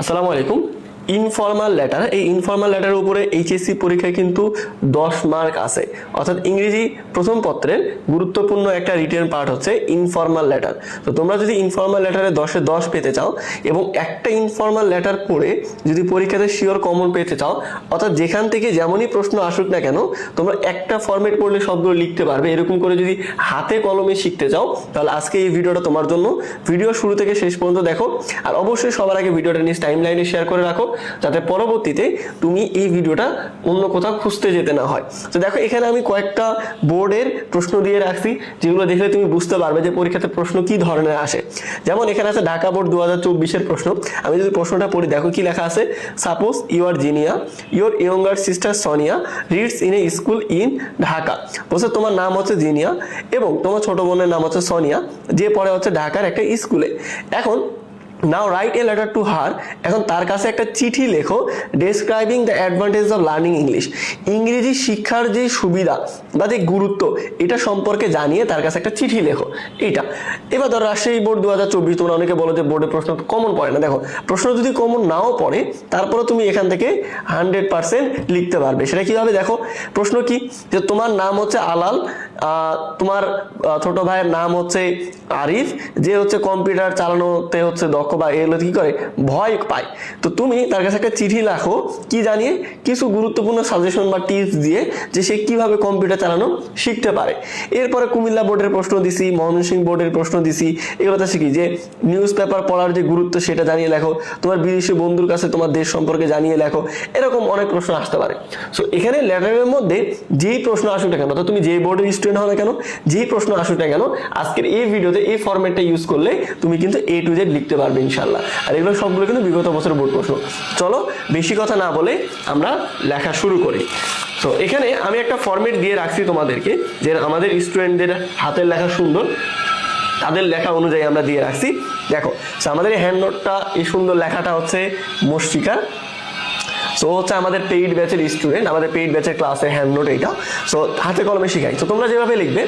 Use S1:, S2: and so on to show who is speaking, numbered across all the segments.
S1: আসসালামু আলাইকুম। Informal letter এই ইনফর্মাল লেটারের উপরে এইচএসসি পরীক্ষায় কিন্তু দশ মার্ক আছে। অর্থাৎ ইংরেজি প্রথম পত্রের গুরুত্বপূর্ণ একটা রিটার্ন পার্ট হচ্ছে ইনফর্মাল লেটার তো তোমরা যদি ইনফর্মাল লেটারে দশে দশ পেতে চাও এবং একটা ইনফর্মাল লেটার পড়ে যদি পরীক্ষাতে শিওর কমন পেতে চাও, অর্থাৎ যেখান থেকে যেমনই প্রশ্ন আসুক না কেন, তোমরা একটা ফর্মেট পড়লে সবগুলো লিখতে পারবে। এরকম করে যদি হাতে কলমে শিখতে চাও, তাহলে আজকে এই ভিডিওটা তোমার জন্য। ভিডিও শুরু থেকে শেষ পর্যন্ত দেখো। আর অবশ্যই সবার আগে ভিডিওটা নিয়ে টাইম লাইনে শেয়ার করে রাখো। যাতে পরবর্তীতে তুমি এই ভিডিওটা অন্য কোথাও খুঁজতে যেতে না হয়। তো দেখো, এখানে আমি কয়েকটা বোর্ডের প্রশ্ন দিয়ে রাখছি, যেগুলো দেখলে তুমি বুঝতে পারবে যে পরীক্ষাতে প্রশ্ন কি ধরনের আসে। যেমন এখানে আছে ঢাকা বোর্ড দু হাজার চব্বিশের প্রশ্ন। আমি যদি প্রশ্নটা পড়ি, দেখো কি লেখা আছে? Suppose you are Zinia your younger sister Sonia reads in a school in Dhaka বলছে, তোমার নাম হচ্ছে জিনিয়া এবং তোমার ছোট বোনের নাম হচ্ছে সোনিয়া যে পড়ে হচ্ছে ঢাকার একটা স্কুলে। এখন now write a letter to her এখন তার কাছে একটা চিঠি লেখো describing the advantage of learning English ইংরেজি শিক্ষার যে সুবিধা বা যে গুরুত্ব, এটা সম্পর্কে জানিয়ে তার কাছে একটা চিঠি লেখো। এইটা। এবার ধরো রাজশাহী বোর্ড দু হাজার চব্বিশ, তোমরা অনেকে বলো যে বোর্ডে প্রশ্ন কমন পড়ে না। দেখো, প্রশ্ন যদি কমন নাও পড়ে তারপরে তুমি এখান থেকে হান্ড্রেড পার্সেন্ট লিখতে পারবে। সেটা কীভাবে? দেখো, প্রশ্ন কি? যে তোমার নাম হচ্ছে আলাল তোমার ছোট ভাইয়ের নাম হচ্ছে আরিফ, যে হচ্ছে কম্পিউটার চালানোতে হচ্ছে দক্ষ। বা এগুলো কি করে? ভয় পায়। তো তুমি তার কাছে একটা চিঠি লেখো, কি জানিয়ে কিছু গুরুত্বপূর্ণ সাজেশন বা টিপস দিয়ে যে সে কীভাবে কম্পিউটার চালানো শিখতে পারে। এরপরে কুমিল্লা বোর্ডের প্রশ্ন দিছি, ময়মনসিংহ বোর্ডের প্রশ্ন দিছি। এগুলোতে শিখি যে নিউজ পেপার পড়ার যে গুরুত্ব সেটা জানিয়ে লেখো, তোমার বিদেশি বন্ধুর কাছে তোমার দেশ সম্পর্কে জানিয়ে লেখো, এরকম অনেক প্রশ্ন আসতে পারে। সো এখানে লেটারের মধ্যে যেই প্রশ্ন আসুক না কেন, অর্থাৎ তুমি যেই বোর্ডের স্টুডেন্ট হও না কেন, যেই প্রশ্ন আসুক না কেন, আজকের এই ভিডিওতে এই ফরম্যাটটা ইউজ করলে তুমি কিন্তু এ টু জেড লিখতে পারবে। ইনশাল্লাহ আর এগুলো সবগুলো কিন্তু বিগত বছরের বোর্ড প্রশ্ন। চলো, বেশি কথা না বলে আমরা লেখা শুরু করি। তো এখানে আমি একটা ফর্মেট দিয়ে রাখছি তোমাদেরকে, যে আমাদের স্টুডেন্টদের হাতের লেখা সুন্দর, তাদের লেখা অনুযায়ী আমরা দিয়ে রাখছি। দেখো আমাদের হ্যান্ড নোটটা এই সুন্দর লেখাটা হচ্ছে মুশফিকা সো হচ্ছে আমাদের পেইড ব্যাচের স্টুডেন্ট আমাদের পেইড ব্যাচের ক্লাসের হ্যান্ড নোট এইটা সো হাতে কলমে শিখাই। তো তোমরা যেভাবে লিখবে,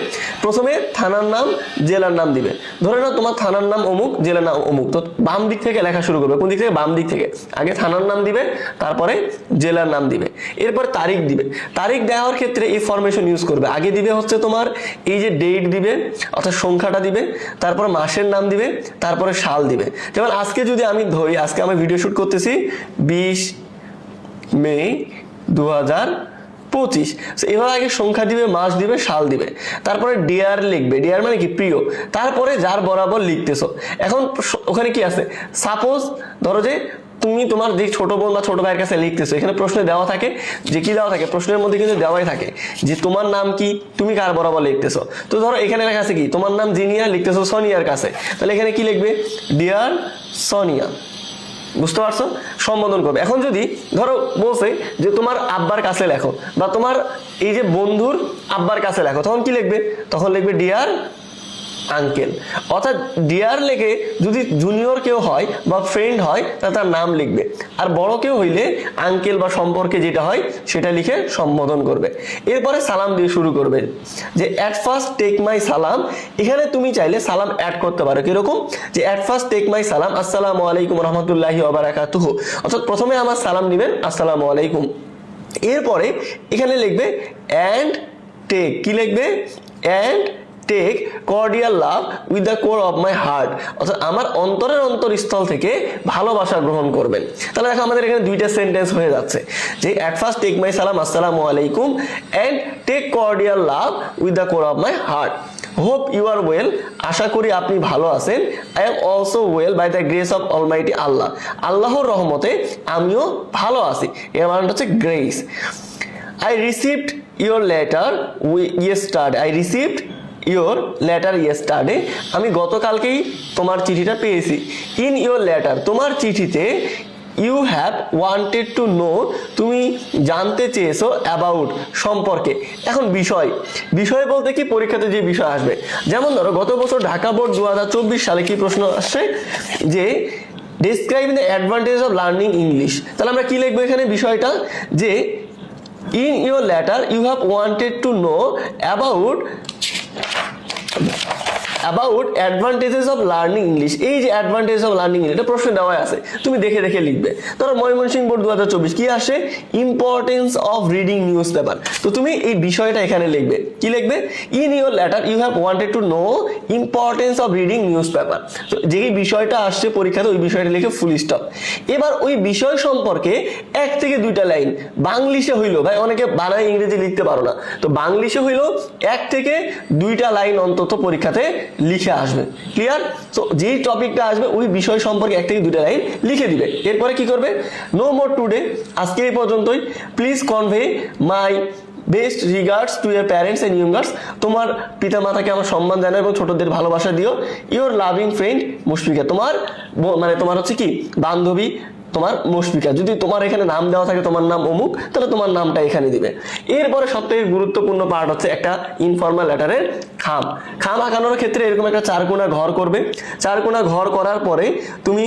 S1: প্রথমে থানার নাম, জেলার নাম দিবে। ধরে নাও তোমার থানার নাম অমুক, জেলার নাম অমুক। তো বাম দিক থেকে লেখা শুরু করবে। কোন দিক থেকে? বাম দিক থেকে। আগে থানার নাম দিবে, তারপরে জেলার নাম দিবে। এরপর তারিখ দিবে। তারিখ দেওয়ার ক্ষেত্রে এই ফরমেশন ইউজ করবে। আগে দিবে হচ্ছে তোমার এই যে ডেট দিবে, অর্থাৎ সংখ্যাটা দিবে, তারপর মাসের নাম দিবে, তারপরে সাল দিবে। যেমন আজকে যদি আমি ধরি, আজকে আমি ভিডিও শুট করতেছি, বিশ মে দু হাজার পঁচিশ এবার আগে সংখ্যা দিবে, মাস দিবে, সাল দিবে। তারপরে ডিয়ার লিখবে। ডিয়ার মানে কি? প্রিয়। তারপরে যার বরাবর লিখতেছো। এখন ওখানে কি আছে? সাপোজ ধরো যে তুমি তোমার যে ছোট বোন বা ছোট ভাইয়ের কাছে লিখতেছো, এখানে প্রশ্নে দেওয়া থাকে। যে কি দেওয়া থাকে? প্রশ্নের মধ্যে কিন্তু দেওয়াই থাকে। যে তোমার নাম কি? তুমি কার বরাবর লিখতেছো? তো ধরো এখানে লেখা আছে কি? তোমার নাম জিনিয়া, লিখতেছো সোনিয়ার কাছে। তাহলে এখানে কি লিখবে? ডিয়ার সোনিয়া। বুঝতে পারছ? সম্বোধন করবে। এখন যদি ধরো বলছে যে তোমার আব্বার কাছে লেখো বা তোমার এই যে বন্ধুর আব্বার কাছে লেখো, তখন কি লিখবে? তখন লিখবে ডিয়ার আঙ্কেল। অর্থাৎ ডিয়ার লেখে যদি জুনিয়র কেউ হয় বা ফ্রেন্ড হয়, তা তার নাম লিখবে। আর বড় কেউ হইলে আঙ্কেল বা সম্পর্কে যেটা হয়, সেটা লিখে সম্বোধন করবে। এরপরে সালাম দিয়ে শুরু করবে যে অ্যাট ফার্স্ট টেক মাই সালাম এখানে তুমি চাইলে সালাম অ্যাড করতে পারো। কীরকম? যে অ্যাট ফার্স্ট টেক মাই সালাম আসসালামু আলাইকুম রহমতুল্লাহি ওবারাকাতুহু অর্থাৎ প্রথমে আমার সালাম নেবেন আসসালামু আলাইকুম। এরপরে এখানে লিখবে অ্যান্ড টেক কি লিখবে? And take cordial love with the core of my heart অর্থাৎ আমার অন্তরের অন্তরস্থল থেকে ভালোবাসা গ্রহণ করবেন। তাহলে দেখো আমাদের এখানে দুইটা সেন্টেন্স হয়ে যাচ্ছে। যে অ্যাট ফার্স্ট টেক মাই সালাম আসসালামু আলাইকুম and take cordial love with the core of my heart hope you are well আশা করি আপনি ভালো আছেন। I am also well by the grace of almighty Allah আল্লাহর রহমতে আমিও ভালো আছি। এর মানে হচ্ছে grace I received your letter yesterday I received your letter yesterday আমি গতকালকেই তোমার চিঠিটা পেয়েছি। ইন ইয়োর লেটার তোমার চিঠিতে you have wanted to know তুমি জানতে চেয়েছো অ্যাবাউট সম্পর্কে। এখন বিষয় বিষয় বলতে কি পরীক্ষাতে যে বিষয় আসবে? যেমন ধরো, গত বছর ঢাকা বোর্ড দু হাজার চব্বিশ সালে কি প্রশ্ন আসছে? যে describing the advantage of learning English তাহলে আমরা কি লিখব এখানে বিষয়টা? যে in your letter you have wanted to know about Thank you. About advantages of learning English এই যে অ্যাডভান্টেজ অফ লার্নিং ইংলিশ এটা প্রশ্ন দেওয়া আছে। তুমি দেখে দেখে লিখবে। ধরো ময়মনসিংহ বোর্ড দু হাজার চব্বিশ, কি আসে? Importance of reading newspaper তো তুমি এই বিষয়টা এখানে লিখবে। কি লিখবে? In your letter you have wanted to know importance of reading newspaper তো যেই বিষয়টা আসছে পরীক্ষাতে, ওই বিষয়টা লিখে ফুল স্টপ এবার ওই বিষয় সম্পর্কে এক থেকে দুইটা লাইন। বাংলিশে হইল, ভাই, অনেকে বানায় ইংরেজি লিখতে পারো না। তো বাংলিশে হইল, এক থেকে দুইটা লাইন অন্তত পরীক্ষাতে লিখে আসবে। ক্লিয়ার তো যেই টপিকটা আসবে, ওই বিষয় সম্পর্কে এক থেকে দুইটা লাইন লিখে দিবে। এরপরে কি করবে? নো মোর টুডে আজকে এই পর্যন্তই। Please convey my best regards to your parents and youngers তোমার পিতা মাতাকে আমার সম্মান জানাও এবং ছোটদের ভালোবাসা দিও। Your loving friend Mushfika. তোমার মানে তোমার হচ্ছে কি? বান্ধবী তোমার মুশফিকা। যদি তোমার এখানে নাম দেওয়া থাকে, তোমার নাম অমুক, তাহলে তোমার নামটা এখানে দিবে। এরপরে সব থেকে গুরুত্বপূর্ণ পার্ট হচ্ছে একটা ইনফর্মাল লেটারের খাম। খাম আঁকানোর ক্ষেত্রে এরকম একটা চারকোনা ঘর করবে। চারকোনা ঘর করার পরে তুমি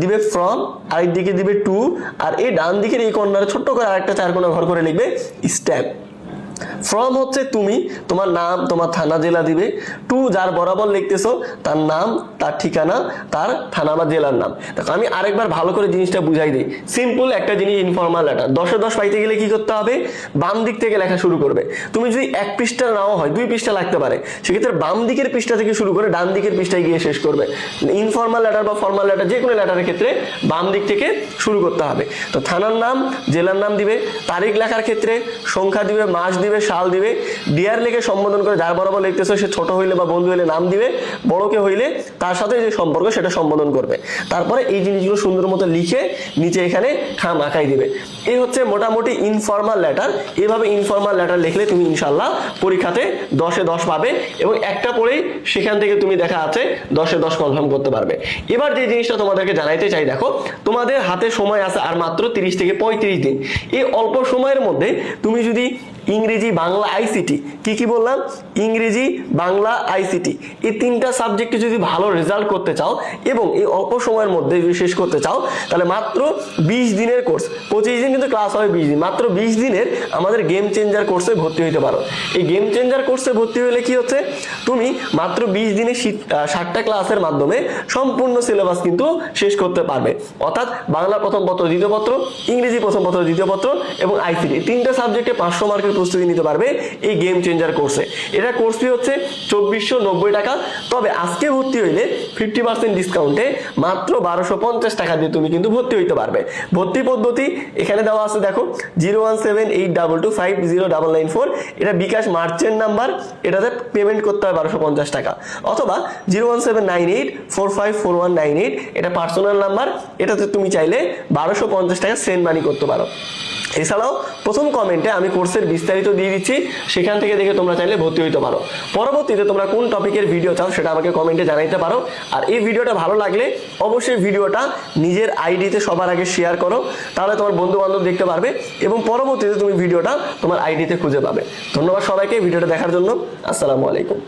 S1: দিবে ফ্রম আরেক দিকে দিবে টু আর এই ডান দিকের এই কর্নারে ছোট্ট করে আরেকটা চারকোনা ঘর করে লিখবে স্ট্যাম্প ফ্রম হচ্ছে তুমি, তোমার নাম, তোমার থানা জেলা দিবে। টু যার বরাবর লিখতেছো, তার নাম, তার ঠিকানা, তার থানা বা জেলার নাম। দেখো, আমি আরেকবার ভালো করে জিনিসটা বুঝাই দিই। সিম্পল একটা জিনিস ইনফর্মাল লেটার দশে দশ পাইতে গেলে কি করতে হবে? বাম দিক থেকে লেখা শুরু করবে। তুমি যদি এক পৃষ্ঠা নাও হয়, দুই পৃষ্ঠা লাগতে পারে। সেক্ষেত্রে বাম দিকের পৃষ্ঠা থেকে শুরু করে ডান দিকের পৃষ্ঠায় গিয়ে শেষ করবে। ইনফর্মাল লেটার বা ফর্মাল লেটার যে কোনো লেটারের ক্ষেত্রে বাম দিক থেকে শুরু করতে হবে। তো থানার নাম, জেলার নাম দিবে। তারিখ লেখার ক্ষেত্রে সংখ্যা দিবে, মাস দিবে। সাল দিবে। ডিয়ার লেখে সম্বোধন করে যার বরাবর লিখতেছো, সে ছোট হইলে বা বন্ধু হইলে নাম দিবে বড়কে হইলে তার সাথে যে সম্পর্ক সেটা সম্বোধন করবে। তারপরে এই জিনিসগুলো সুন্দর মতো লিখে নিচে এখানে খাম আঁকাই দিবে। এই হচ্ছে মোটামুটি ইনফর্মাল লেটার এভাবে ইনফর্মাল লেটার লিখলে তুমি ইনশাল্লাহ পরীক্ষাতে দশে দশ পাবে এবং একটা পরেই সেখান থেকে তুমি দেখা আছে দশে দশ কনফার্ম করতে পারবে। এবার যে জিনিসটা তোমাদেরকে জানাইতে চাই, দেখো, তোমাদের হাতে সময় আছে আর মাত্র তিরিশ থেকে পঁয়ত্রিশ দিন। এই অল্প সময়ের মধ্যে তুমি যদি ইংরেজি, বাংলা আইসিটি কি কি বললাম? ইংরেজি, বাংলা আইসিটি এই তিনটা সাবজেক্টে যদি ভালো রেজাল্ট করতে চাও এবং এই অল্প সময়ের মধ্যে যদি শেষ করতে চাও, তাহলে মাত্র বিশ দিনের কোর্স পঁচিশ দিন কিন্তু ক্লাস হবে বিশ দিন। মাত্র বিশ দিনের আমাদের গেম চেঞ্জার কোর্সে ভর্তি হতে পারো। এই গেম চেঞ্জার কোর্সে ভর্তি হলে কি হচ্ছে? তুমি মাত্র বিশ দিনে ষাটটা ক্লাসের মাধ্যমে সম্পূর্ণ সিলেবাস কিন্তু শেষ করতে পারবে। অর্থাৎ বাংলা প্রথম পত্র, দ্বিতীয় পত্র, ইংরেজি প্রথম পত্র, দ্বিতীয় পত্র এবং আইসিটি তিনটা সাবজেক্টে পাঁচশো মার্কের প্রস্তুতি নিতে পারবে এই গেম চেঞ্জার কোর্সে এটা কোর্স ফি হচ্ছে চব্বিশশো নব্বই টাকা। তবে আজকে ভর্তি হইলে ফিফটি পার্সেন্ট ডিসকাউন্টে মাত্র বারোশো পঞ্চাশ টাকা দিয়ে তুমি কিন্তু ভর্তি হইতে পারবে। ভর্তি পদ্ধতি এখানে দেওয়া আছে, দেখো zero one seven eight double two five zero double nine four এটা বিকাশ মার্চেন্ট নাম্বার, এটাতে পেমেন্ট করতে হয় বারোশো পঞ্চাশ টাকা। অথবা zero one seven nine eight four five four one nine eight এটা পার্সোনাল নাম্বার এটাতে তুমি চাইলে বারোশো পঞ্চাশ টাকা সেন্ড মানি করতে পারো। এছাড়াও প্রথম কমেন্টে আমি কোর্সের বিস্তারিত দিয়ে দিচ্ছি, সেখান থেকে দেখে তোমরা চাইলে ভর্তি হইতে পারো। পরবর্তীতে তোমরা কোন টপিকের ভিডিও চাও সেটা আমাকে কমেন্টে জানাইতে পারো। আর এই ভিডিওটা ভালো লাগলে অবশ্যই ভিডিওটা নিজের আইডিতে সবার আগে শেয়ার করো, তাহলে তোমার বন্ধু বান্ধব দেখতে পারবে এবং পরবর্তীতে তুমি ভিডিওটা তোমার আইডিতে খুঁজে পাবে। ধন্যবাদ সবাইকে ভিডিওটা দেখার জন্য। আসসালামু আলাইকুম।